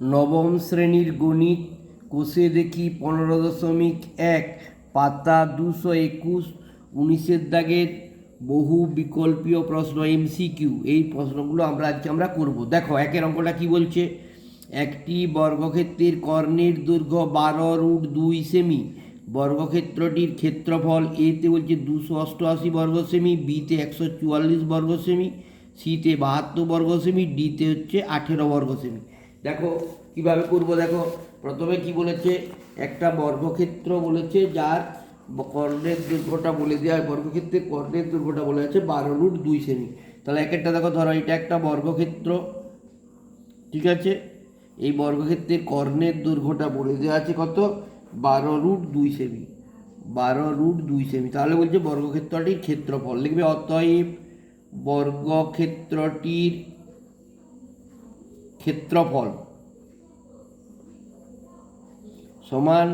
নবম শ্রেণির গণিত কোষে দেখি পনেরো দশমিক এক, পাতা দুশো একুশ, উনিশের দাগের বহু বিকল্পীয় প্রশ্ন এমসিকিউ এই প্রশ্নগুলো আমরা আজকে আমরা করব। দেখো, একের অঙ্কটা কি বলছে? একটি বর্গক্ষেত্রের কর্ণের দৈর্ঘ্য বারো রুট দুই সেমি, বর্গক্ষেত্রটির ক্ষেত্রফল এতে বলছে দুশো অষ্টআশি বর্গ সেমি বিতে একশো চুয়াল্লিশ বর্গ সেমি সিতে বাহাত্তর বর্গ সেমি ডিতে হচ্ছে আঠেরো বর্গ সেমি। দেখো, কীভাবে করব দেখো? প্রথমে কি বলেছে? একটা বর্গক্ষেত্র বলেছে, যার কর্ণের দৈর্ঘ্যটা বলে দেওয়া হয়। বর্গক্ষেত্রে কর্ণের দৈর্ঘ্যটা বলে আছে বারো রুট দুই সেমি তাহলে এক একটা দেখো, ধরো এটা একটা বর্গক্ষেত্র। ঠিক আছে? এই বর্গক্ষেত্রের কর্ণের দৈর্ঘ্যটা বলে দেওয়া আছে কত? বারো রুট দুই সেমি বারো রুট দুই সেমি তাহলে বলছে বর্গক্ষেত্রটির ক্ষেত্রফল। লিখবে অতএব বর্গক্ষেত্রটির ক্ষেত্রফল। সমান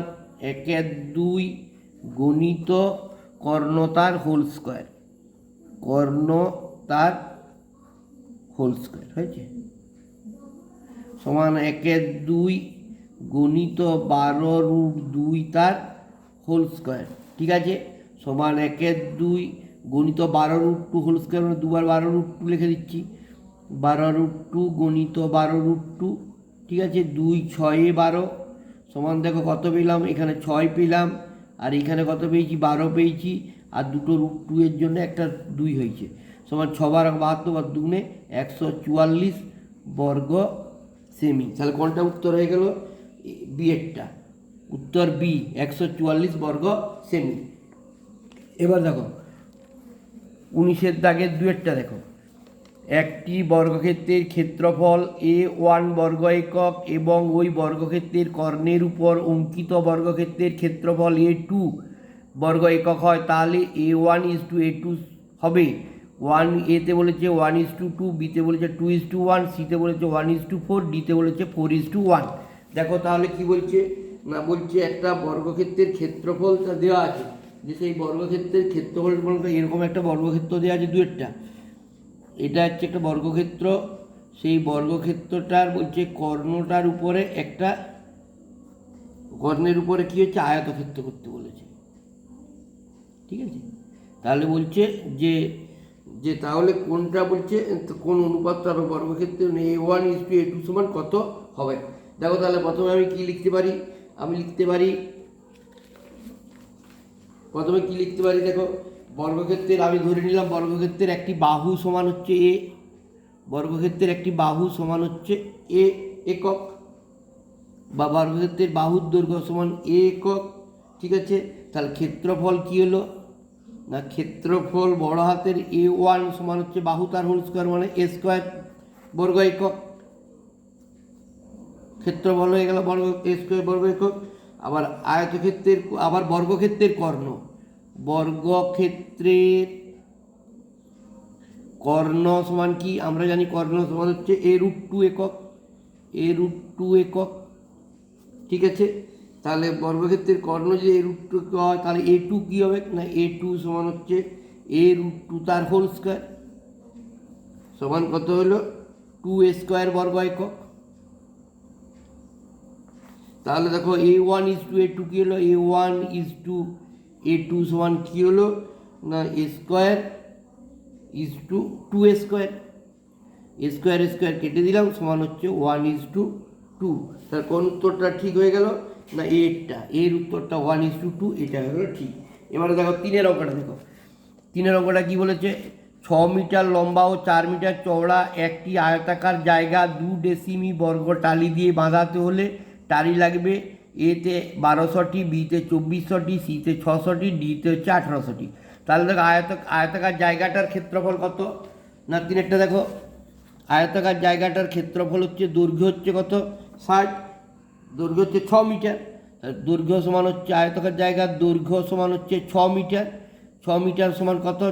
একের দুই গণিত কর্ণ তার হোল স্কোয়ার কর্ণ তার হোল স্কোয়ার হয়েছে? সমান একের দুই গণিত বারো রুট দুই তার হোল স্কোয়ার ঠিক আছে? সমান একের দুই গণিত বারো রুট টু হোল স্কোয়ার মানে দুবার বারো রুট টু লিখে দিচ্ছি। বারো রুট টু গণিত বারো রুট টু, ঠিক আছে? দুই ছয়ে বারো, সমান দেখো কত পেলাম? এখানে ছয় পেলাম, আর এখানে কত পেয়েছি? বারো পেয়েছি, আর দুটো রুট টু এর জন্য একটা দুই হয়েছে। সমান ছবার বাহাত্তর বা দুগুণে একশো চুয়াল্লিশ বর্গ সেমি। তাহলে কোনটা উত্তর হয়ে গেল? বি এরটা উত্তর বি, একশো চুয়াল্লিশ বর্গ সেমি। এবার দেখো, উনিশের দাগের দুয়েরটা দেখো। একটি বর্গক্ষেত্রের ক্ষেত্রফল এ ওয়ান বর্গ একক এবং ওই বর্গক্ষেত্রের কর্ণের উপর অঙ্কিত বর্গক্ষেত্রের ক্ষেত্রফল এ টু বর্গ একক হয়, তাহলে A one is to A two হবে। ওয়ান এতে বলেছে ওয়ান ইজ টু টু বিতে বলেছে টু ইজ টু ওয়ান সিতে বলেছে ওয়ান ইজ টু ফোর ডিতে বলেছে ফোর ইজ টু ওয়ান দেখো তাহলে কি বলছে? না, বলছে একটা বর্গক্ষেত্রের ক্ষেত্রফলটা দেওয়া আছে। যে সেই বর্গক্ষেত্রের ক্ষেত্রফল এরকম একটা বর্গক্ষেত্র দেওয়া আছে দুয়েরটা। এটা হচ্ছে একটা বর্গক্ষেত্র। সেই বর্গক্ষেত্রটার বলছে কর্ণটার উপরে একটা কর্ণের উপরে কি হচ্ছে? আয়তক্ষেত্র করতে বলেছে। ঠিক আছে? তাহলে বলছে যে যে তাহলে কোনটা বলছে? কোন অনুপাতটা হবে বর্গক্ষেত্রে a one is to a two সমান কত হবে? দেখো তাহলে প্রথমে আমি কি লিখতে পারি? আমি লিখতে পারি, প্রথমে কি লিখতে পারি দেখো? বর্গক্ষেত্রের, আমি ধরে নিলাম বর্গক্ষেত্রের একটি বাহু সমান হচ্ছে এ বর্গক্ষেত্রের একটি বাহু সমান হচ্ছে এ একক বা বর্গক্ষেত্রের বাহুর দৈর্ঘ্য সমান এ একক, ঠিক আছে? তাহলে ক্ষেত্রফল কী হলো? না, ক্ষেত্রফল বড় হাতের এ ওয়ান সমান হচ্ছে বাহু, তার হোল স্কোয়ার মানে এ স্কোয়ার বর্গ একক। ক্ষেত্রফল হয়ে গেল বর্গ এ স্কোয়ার বর্গ একক। আবার আয়তক্ষেত্রের, আবার বর্গক্ষেত্রের কর্ণ। বর্গক্ষেত্রের কর্ণ সমান কি? আমরা জানি কর্ণ সমান হচ্ছে এ রুট টু একক, এ রুট টু একক, ঠিক আছে? তাহলে বর্গক্ষেত্রের কর্ণ যে এ রুট টু হয়, তাহলে এ টু কী হবে? না, এ টু সমান হচ্ছে এ রুট টু তার হোল স্কোয়ার। সমান কত হলো? টু এ স্কোয়ার বর্গ একক। তাহলে দেখো a one is to, a two কী হলো? A one is to a two সমান কী হলো? না a square is to two a square a square square কেটে দিলাম, সমান হচ্ছে ওয়ান ইজ টু টু তার কোন উত্তরটা ঠিক হয়ে গেল? না এরটা এর উত্তরটা ওয়ান ইজ টু টু এটা হলো ঠিক। এবারে দেখো, তিনের অঙ্কটা দেখো। তিনের অঙ্কটা কি বলেছে? ছ মিটার লম্বা ও চার মিটার চওড়া, একটি আয়তাকার জায়গা, দু ডেসিমি বর্গ টালি দিয়ে বাঁধাতে হলে টালি লাগবে। এতে বারোশোটি, বিতে চব্বিশশোটি, সিতে ছশোটি, ডিতে হচ্ছে আঠারোশোটি তাহলে দেখো আয়ত, আয়তাকার জায়গাটার ক্ষেত্রফল কত? না তিনেরটা দেখো। আয়তাকার জায়গাটার ক্ষেত্রফল হচ্ছে, দৈর্ঘ্য হচ্ছে কত? ষাট। দৈর্ঘ্য হচ্ছে ছ মিটার। দৈর্ঘ্য সমান হচ্ছে, আয়তাকার জায়গার দৈর্ঘ্য সমান হচ্ছে ছ মিটার। ছ মিটার সমান কত?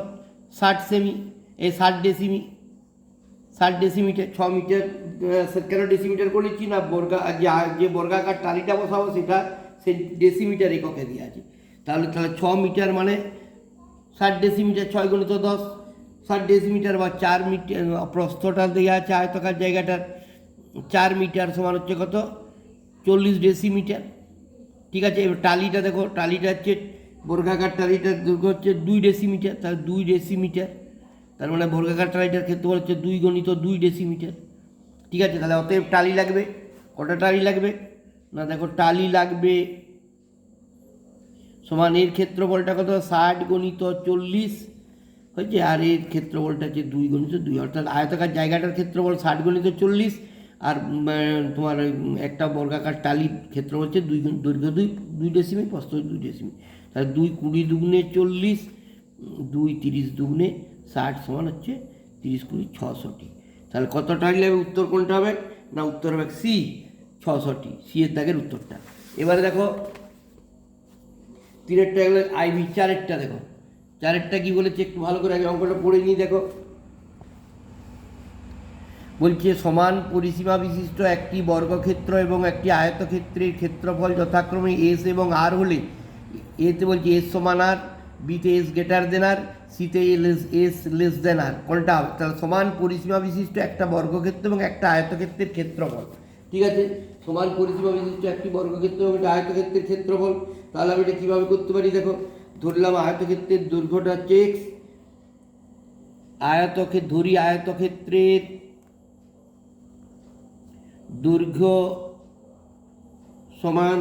ষাট সেমি। এই ষাট ডেসিমি। ষাট ডেসিমিটার ছ মিটার কেন ডেসিমিটার করেছি না? বর্গা যে যে বর্গাকার টালিটা বসাবো সেটা সে ডেসিমিটার এককে দিয়ে আছে। তাহলে তাহলে ছ মিটার মানে ষাট ডেসিমিটার ছয় গণিত দশ, ষাট ডেসিমিটার বা চার মিটার প্রস্থটা দেওয়া আছে আয়তকার জায়গাটার। চার মিটার সমান হচ্ছে কত? চল্লিশ ডেসিমিটার ঠিক আছে? এবার টালিটা দেখো, টালিটা হচ্ছে বর্গাকার টালিটার দৈর্ঘ্য হচ্ছে দুই ডেসিমিটার তাহলে দুই ডেসিমিটার তার মানে বর্গাকার টালিটার ক্ষেত্রফল হচ্ছে দুই গণিত দুই ডেসিমিটার ঠিক আছে, তাহলে অতএব টালি লাগবে। কটা টালি লাগবে? না, দেখো, টালি লাগবে। সমান এর ক্ষেত্রফলটা কত? ষাট গণিত চল্লিশ। হয়েছে? আর এর ক্ষেত্রফলটা হচ্ছে দুই গণিত দুই। অর্থাৎ আয়তাকার জায়গাটার ক্ষেত্রফল ষাট গণিত চল্লিশ। আর তোমার একটা বর্গাকার টালির ক্ষেত্র হচ্ছে দুই দৈর্ঘ্য দুই দুই ডেসিমি প্রস্থ দুই ডেসিমি তাহলে দুই কুড়ি দুগুণে চল্লিশ, দুই তিরিশ দুগুণে ষাট সমান হচ্ছে তিরিশ কুড়ি ছশোটি। তাহলে কতটা লাগবে উত্তর কোনটা হবে? না, উত্তর হবে সি, ছশোটি। সি এর দাগের উত্তরটা। এবারে দেখো, তিনেরটা এগুলো আইভি চারেরটা দেখো। চারেরটা কি বলেছে? একটু ভালো করে আগে অঙ্কটা পড়ে নিই দেখো। বলছে, সমান পরিসীমা বিশিষ্ট একটি বর্গক্ষেত্র এবং একটি আয়তক্ষেত্রের ক্ষেত্রফল যথাক্রমে এস এবং আর হলে, এতে বলছে এস সমান আর বিতে এস গ্রেটার দেন আর, সিতে এস লেস দেন আর। কোনটা? হবে তাহলে সমান পরিসীমা বিশিষ্ট একটা বর্গক্ষেত্র এবং একটা আয়তক্ষেত্রের ক্ষেত্রফল। ঠিক আছে? সমান পরিসীমা বিশিষ্ট একটি বর্গক্ষেত্র এবং একটা আয়তক্ষেত্রের ক্ষেত্রফল। তাহলে আমি এটা কীভাবে করতে পারি? দেখো, ধরলাম আয়তক্ষেত্রের দৈর্ঘ্যটা হচ্ছে এক্স আয়তক্ষেত্র ধরি আয়তক্ষেত্রের দৈর্ঘ্য সমান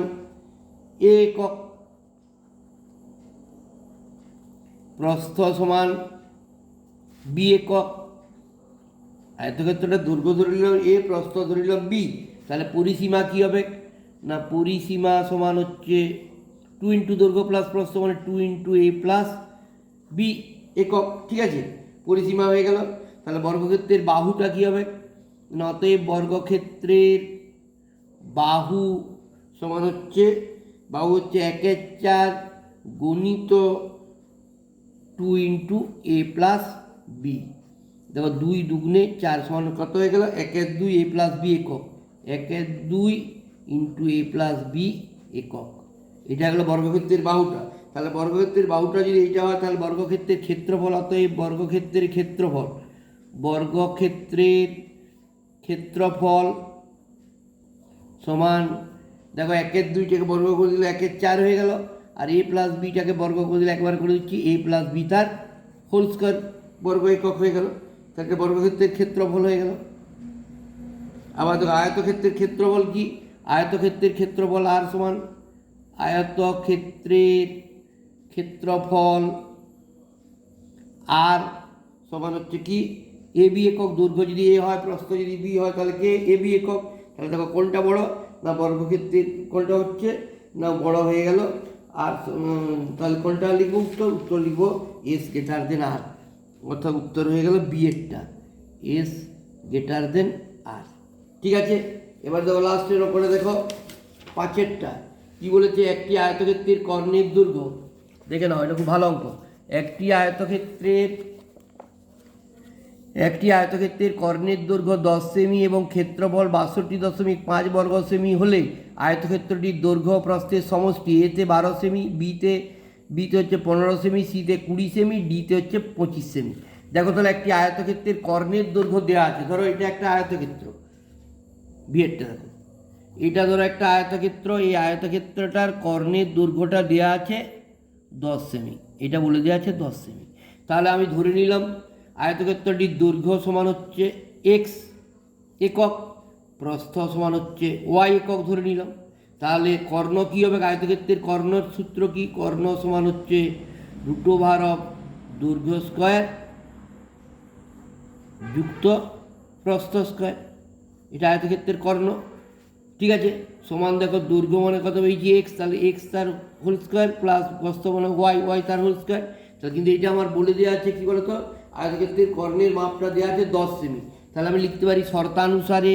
একক প্রস্থ সমান বি একক। আয়তক্ষেত্রটা দৈর্ঘ্য ধরিল এ প্রস্থ ধরিল বি তাহলে পরিসীমা কি হবে? না, পরিসীমা সমান হচ্ছে টু ইন্টু দৈর্ঘ্য প্লাস প্রস্থ মানে two into a plus b একক। ঠিক আছে? পরিসীমা হয়ে গেল। তাহলে বর্গক্ষেত্রের বাহুটা কি হবে? না, অতএব বর্গক্ষেত্রের বাহু সমান হচ্ছে, বাহু হচ্ছে একের চার গণিত two into a plus b দেখো দুই দুগুণে চার সমান কত হয়ে গেল? একের দুই এ প্লাস বি একক। একের দুই ইন্টু এ প্লাস বি একক। এটা হলো বর্গক্ষেত্রের বাহুটা। তাহলে বর্গক্ষেত্রের বাহুটা যদি এইটা হয়, তাহলে বর্গক্ষেত্রের ক্ষেত্রফল অতএব বর্গক্ষেত্রের ক্ষেত্রফল। বর্গক্ষেত্রের ক্ষেত্রফল সমান, দেখো একের দুইটাকে বর্গ করে দিলে একের চার হয়ে গেল। আর এ প্লাস বিটাকে বর্গ করে দিলে একবার করে দিচ্ছি এ প্লাস বি তার হোল স্কোয়ার বর্গ একক হয়ে গেল। তাকে বর্গক্ষেত্রের ক্ষেত্রফল হয়ে গেল। আবার দেখো আয়তক্ষেত্রের ক্ষেত্রফল কি? আয়তক্ষেত্রের ক্ষেত্রফল আর সমান আয়তক্ষেত্রের ক্ষেত্রফল আর সমান হচ্ছে কি? এ বি একক, দৈর্ঘ্য যদি এ হয়, প্রস্থ যদি বি হয়, তাহলে কে? এ বি একক। তাহলে দেখো কোনটা বড়? না বর্গক্ষেত্রের কোনটা হচ্ছে? না বড় হয়ে গেল। আর তাহলে কোনটা লিখব? উত্তর উত্তর লিখব। এস গ্রেটার দেন আর অর্থাৎ উত্তর হয়ে গেল বি এরটা এস গ্রেটার দেন আর ঠিক আছে? এবার দেখো লাস্টের ওপরে দেখো পাঁচেরটা কি বলেছে? একটি আয়তক্ষেত্রের কর্ণের দৈর্ঘ্য দেখে নাও, এটা খুব ভালো অঙ্ক। একটি আয়তক্ষেত্রের একটি আয়তক্ষেত্রের কর্ণের দৈর্ঘ্য দশ সেমি এবং ক্ষেত্রফল বাষট্টি দশমিক পাঁচ বর্গ সেমি হলে আয়তক্ষেত্রটির দৈর্ঘ্য প্রস্থের সমষ্টি এতে বারো সেমি বিতে বিতে হচ্ছে পনেরো সেমি সিতে কুড়ি সেমি ডিতে হচ্ছে পঁচিশ সেমি। দেখো তাহলে একটি আয়তক্ষেত্রের কর্ণের দৈর্ঘ্য দেওয়া আছে। ধরো এটা একটা আয়তক্ষেত্র। বিয়েরটা দেখো। এটা ধরো একটা আয়তক্ষেত্র। এই আয়তক্ষেত্রটার কর্ণের দৈর্ঘ্যটা দেওয়া আছে দশ সেমি। এটা বলে দেওয়া আছে দশ সেমি। তাহলে আমি ধরে নিলাম আয়তক্ষেত্রটির দৈর্ঘ্য সমান হচ্ছে এক্স একক প্রস্থ সমান হচ্ছে ওয়াই একক ধরে নিলাম। তাহলে কর্ণ কী হবে? আয়তক্ষেত্রের কর্ণর সূত্র কি? কর্ণ সমান হচ্ছে দুটো ভার অফ দৈর্ঘ্য স্কোয়ার যুক্ত প্রস্থ স্কোয়ার। এটা আয়তক্ষেত্রের কর্ণ। ঠিক আছে? সমান দেখো দৈর্ঘ্য মানে কত? এই যে এক্স তাহলে এক্স তার হোল স্কোয়ার প্লাস প্রস্থ মানে ওয়াই ওয়াই তার হোল স্কোয়ার তাহলে কিন্তু এটা আমার বলে দেওয়া আছে, কী বলতো? আয়তক্ষেত্রের কর্ণের মাপটা দেওয়া আছে দশ সেমি। তাহলে আমি লিখতে পারি শর্তানুসারে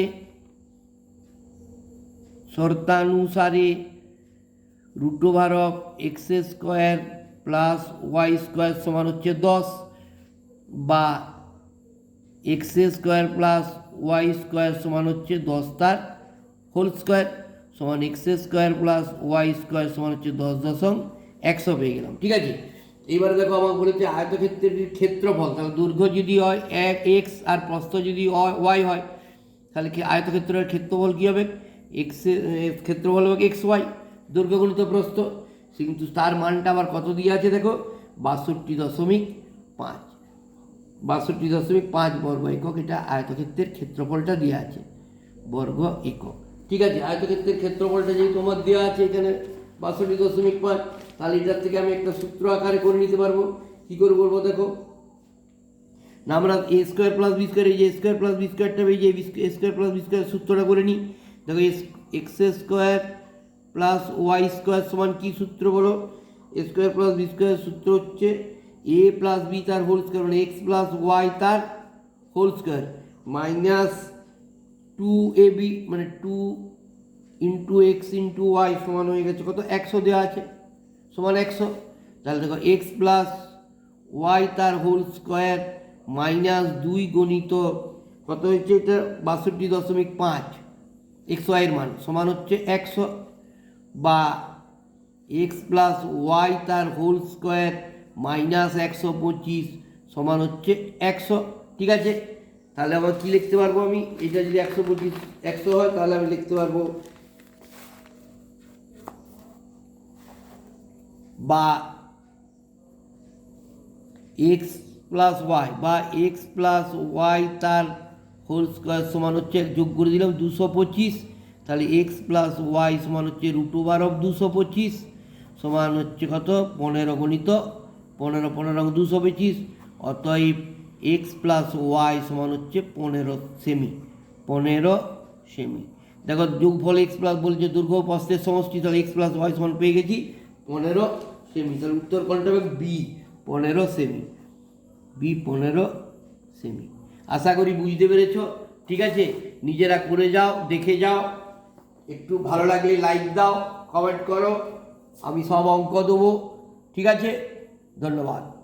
শর্তানুসারে root over of x square plus y square সমান হচ্ছে দশ বা x square plus y square সমান হচ্ছে দশ তার হোল স্কোয়ার সমান x square plus y square সমান হচ্ছে দশ দশম একশো পেয়ে গেলাম, ঠিক আছে? এইবারে দেখো আমাকে বলেছে আয়তক্ষেত্রের ক্ষেত্রফল, তাহলে দৈর্ঘ্য যদি হয় এক এক্স আর প্রস্থ যদি ওয়াই হয়, তাহলে কি আয়তক্ষেত্রের ক্ষেত্রফল কী হবে? এক্স ক্ষেত্রফল হবে এক্স ওয়াই দৈর্ঘ্য গুণিত প্রস্থ কিন্তু তার মানটা আবার কত দিয়ে আছে দেখো? বাষট্টি দশমিক পাঁচ। বাষট্টি দশমিক পাঁচ বর্গ একক, এটা আয়তক্ষেত্রের ক্ষেত্রফলটা দেওয়া আছে, বর্গ একক। ঠিক আছে, আয়তক্ষেত্রের ক্ষেত্রফলটা যেহেতু আমার দেওয়া আছে এখানে, বাষট্টি দশমিক পাঁচ, তাহলে এটার থেকে আমি একটা সূত্র আকারে করে নিতে পারব। কী করে বলব দেখো? না, আমরা a square plus b square এই যে স্কোয়ার প্লাস বি স্কোয়ারটা এই যে a square plus b square সূত্রটা করে নিই। দেখো x square plus y square সমান কী সূত্র বলো? স্কোয়ার প্লাস বি স্কোয়ার সূত্র হচ্ছে এ প্লাস বি তার হোল স্কোয়ার মানে এক্স প্লাস ওয়াই তার whole square minus two a b মানে two into x into y সমান হয়ে গেছে কত? একশো দেওয়া আছে, সমান একশো। তাহলে দেখো এক্স প্লাস ওয়াই তার হোল স্কোয়ার মাইনাস দুই গণিত কত হচ্ছে এটা? বাষট্টি দশমিক পাঁচ। এক্স ওয়াইয়ের মান, সমান হচ্ছে একশো বা এক্স প্লাস ওয়াই তার হোল স্কোয়ার মাইনাস একশো পঁচিশ সমান হচ্ছে একশো। ঠিক আছে? তাহলে আবার কী লিখতে পারব আমি? এটা যদি একশো পঁচিশ, একশো হয়, তাহলে আমি লিখতে পারব বা এক্স প্লাস ওয়াই, বা এক্স প্লাস ওয়াই তার হোল স্কোয়ার সমান হচ্ছে এক, যোগ করে দিলাম দুশো পঁচিশ, তাহলে এক্স প্লাস ওয়াই সমান হচ্ছে রুট ওভার অফ দুশো পঁচিশ, সমান হচ্ছে কত? পনেরো গণিত পনেরো পনেরো দুশো পঁচিশ, অতএব এক্স প্লাস ওয়াই সমান হচ্ছে পনেরো সেমি পনেরো সেমি দেখো যোগফল এক্স প্লাস বলছে দৈর্ঘ্য প্রস্থের সমষ্টি, তাহলে এক্স প্লাস ওয়াই সমান পেয়ে গেছি পনেরো সেমি তাহলে উত্তর কোনটা হবে? বি পনেরো সেমি বি পনেরো সেমি আশা করি বুঝতে পেরেছ। ঠিক আছে? নিজেরা করে যাও, দেখে যাও। একটু ভালো লাগলে লাইক দাও কমেন্ট করো। আমি সব অঙ্ক দেবো। ঠিক আছে? ধন্যবাদ।